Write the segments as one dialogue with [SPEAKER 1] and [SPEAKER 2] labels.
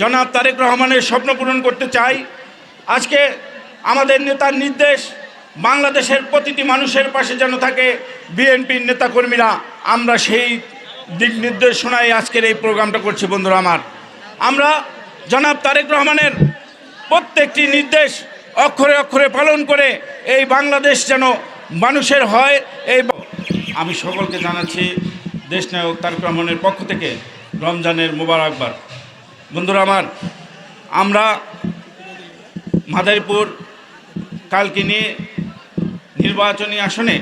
[SPEAKER 1] জনাব তারেক রহমানের স্বপ্ন পূরণ করতে চাই। আজকে আমাদের নেতার নির্দেশ, বাংলাদেশের প্রতিটি মানুষের পাশে যেন থাকে বিএনপির নেতাকর্মীরা। আমরা সেই দিক নির্দেশনায় আজকের এই প্রোগ্রামটা করছি বন্ধুরা আমার। আমরা জনাব তারেক রহমানের প্রত্যেকটি নির্দেশ অক্ষরে অক্ষরে পালন করে এই বাংলাদেশ যেন মানুষের হয়, এই আমি সকলকে জানাচ্ছি দেশনায়ক তারেক রহমানের পক্ষ থেকে রমজানের মোবারকবাদ। বন্ধুরা আমার, আমরা মাদারীপুর কালকিনি নির্বাচনী আসনে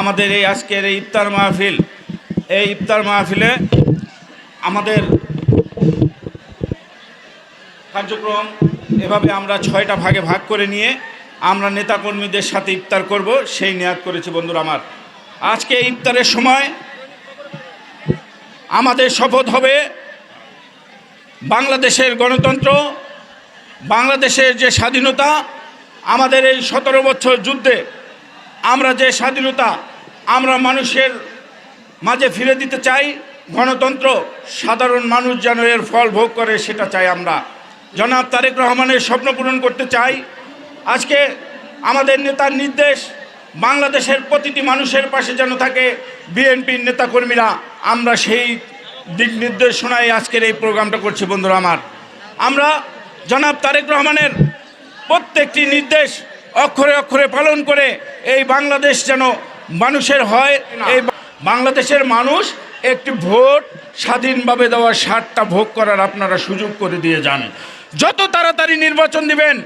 [SPEAKER 1] আমাদের এই আজকের এই ইফতার মাহফিল, এই ইফতার মাহফিলে আমাদের কার্যক্রম এভাবে আমরা ছয়টা ভাগে ভাগ করে নিয়ে আমরা নেতাকর্মীদের সাথে ইফতার করব, সেই নিয়াদ করেছি বন্ধুরা আমার। আজকে ইফতারের সময় আমাদের শপথ হবে বাংলাদেশের গণতন্ত্র, বাংলাদেশের যে স্বাধীনতা, আমাদের এই সতেরো বছর যুদ্ধে আমরা যে স্বাধীনতা আমরা মানুষের মাঝে ফিরে দিতে চাই, গণতন্ত্র সাধারণ মানুষ যেন এর ফল ভোগ করে সেটা চাই আমরা। জনাব তারেক রহমানের স্বপ্ন পূরণ করতে চাই। আজকে আমাদের নেতার নির্দেশ, বাংলাদেশের প্রতিটি মানুষের পাশে যেন থাকে বিএনপির নেতাকর্মীরা, আমরা সেই দিক নির্দেশনায় আজকের এই প্রোগ্রামটা করছি বন্ধুরা আমার। আমরা জনাব তারেক রহমানের প্রত্যেকটি নির্দেশ অক্ষরে অক্ষরে পালন করে এই বাংলাদেশ যেন মানুষের হয়, এই বাংলাদেশের মানুষ একটি ভোট স্বাধীনভাবে দেওয়ার স্বাদটা ভোগ করার আপনারা সুযোগ করে দিয়ে যান। যত তাড়াতাড়ি নির্বাচন দিবেন,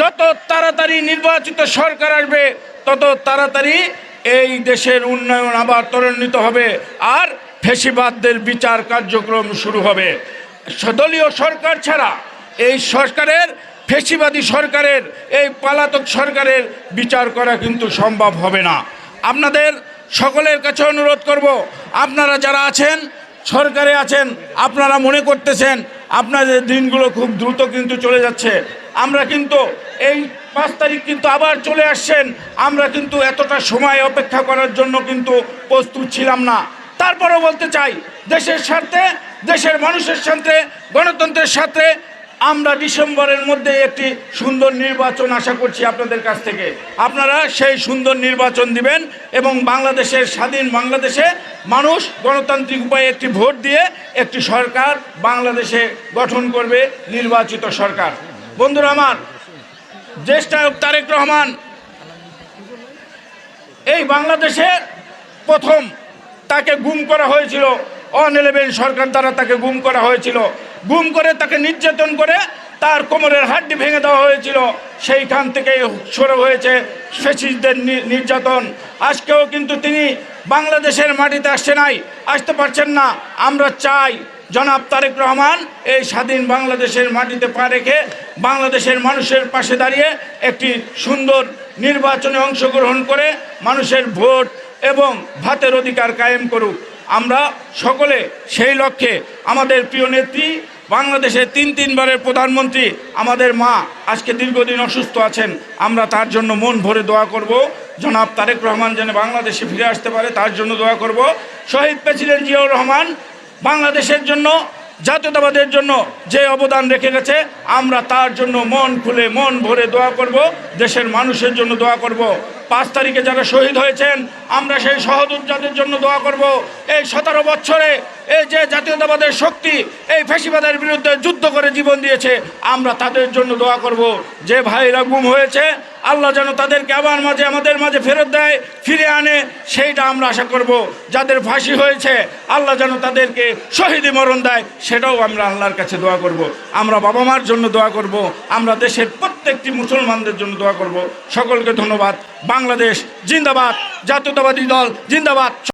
[SPEAKER 1] যত তাড়াতাড়ি নির্বাচিত সরকার আসবে, তত তাড়াতাড়ি এই দেশের উন্নয়ন আবার ত্বরান্বিত হবে। আর ফেসিবাদদের বিচার কার্যক্রম শুরু হবে। দলীয় সরকার ছাড়া এই সরকারের, ফেসিবাদী সরকারের, এই পালাতক সরকারের বিচার করা কিন্তু সম্ভব হবে না। আপনাদের সকলের কাছে অনুরোধ করব, আপনারা যারা আছেন, সরকারে আছেন, আপনারা মনে করতেছেন, আপনাদের দিনগুলো খুব দ্রুত কিন্তু চলে যাচ্ছে। আমরা কিন্তু এই পাঁচ তারিখ কিন্তু আবার চলে আসছেন। আমরা কিন্তু এতটা সময় অপেক্ষা করার জন্য কিন্তু প্রস্তুত ছিলাম না। তারপরেও বলতে চাই, দেশের স্বার্থে, দেশের মানুষের সাথে গণতন্ত্রের সাথে আমরা ডিসেম্বরের মধ্যে একটি সুন্দর নির্বাচন আশা করছি আপনাদের কাছ থেকে। আপনারা সেই সুন্দর নির্বাচন দিবেন এবং বাংলাদেশের স্বাধীন বাংলাদেশে মানুষ গণতান্ত্রিক উপায়ে একটি ভোট দিয়ে একটি সরকার বাংলাদেশে গঠন করবে নির্বাচিত সরকার। বন্ধুরা আমার, জ্যেষ্ঠ তারেক রহমান, এই বাংলাদেশে প্রথম তাকে গুম করা হয়েছিল। অন সরকার দ্বারা তাকে গুম করা হয়েছিল। গুম করে তাকে নির্যাতন করে তার কোমরের হাড্ডি ভেঙে দেওয়া হয়েছিল। সেইখান থেকে শুরু হয়েছে ফেসিসদের নির্যাতন। আজকেও কিন্তু তিনি বাংলাদেশের মাটিতে আসছে নাই। আসতে পারছেন না। আমরা চাই জনাব তারেক রহমান এই স্বাধীন বাংলাদেশের মাটিতে পা রেখে বাংলাদেশের মানুষের পাশে দাঁড়িয়ে একটি সুন্দর নির্বাচনে অংশগ্রহণ করে মানুষের ভোট এবং ভাতের অধিকার কায়েম করুক। আমরা সকলে সেই লক্ষ্যে আমাদের প্রিয় নেত্রী বাংলাদেশের তিন তিনবারের প্রধানমন্ত্রী, আমাদের মা আজকে দীর্ঘদিন অসুস্থ আছেন, আমরা তার জন্য মন ভরে দোয়া করব। জনাব তারেক রহমান যেন বাংলাদেশে ফিরে আসতে পারে, তার জন্য দোয়া করব। শহীদ প্রেসিডেন্ট জিয়াউর রহমান, বাংলাদেশের জন্য, জাতীয়তাবাদের জন্য যে অবদান রেখে গেছে, আমরা তার জন্য মন খুলে মন ভরে দোয়া করব, দেশের মানুষের জন্য দোয়া করব। পাঁচ তারিখে যারা শহীদ হয়েছেন, আমরা সেই সহযোদ্ধাদের জন্য দোয়া করব। এই সতেরো বছরে এই যে জাতীয়তাবাদের শক্তি, এই ফেসিবাদের বিরুদ্ধে যুদ্ধ করে জীবন দিয়েছে, আমরা তাদের জন্য দোয়া করব। যে ভাইরা গুম হয়েছে, আল্লাহ যেন তাদেরকে আবার মাঝে আমাদের মাঝে ফেরত দেয়, ফিরে আনে, সেইটা আমরা আশা করব। যাদের ফাঁসি হয়েছে, আল্লাহ যেন তাদেরকে শহীদি মরণ দেয়, সেটাও আমরা আল্লাহর কাছে দোয়া করব। আমরা বাবা মার জন্য দোয়া করব। আমরা দেশের প্রত্যেকটি মুসলমানদের জন্য দোয়া করব। সকলকে ধন্যবাদ। বাংলাদেশ জিন্দাবাদ। জাতীয়তাবাদী দল জিন্দাবাদ।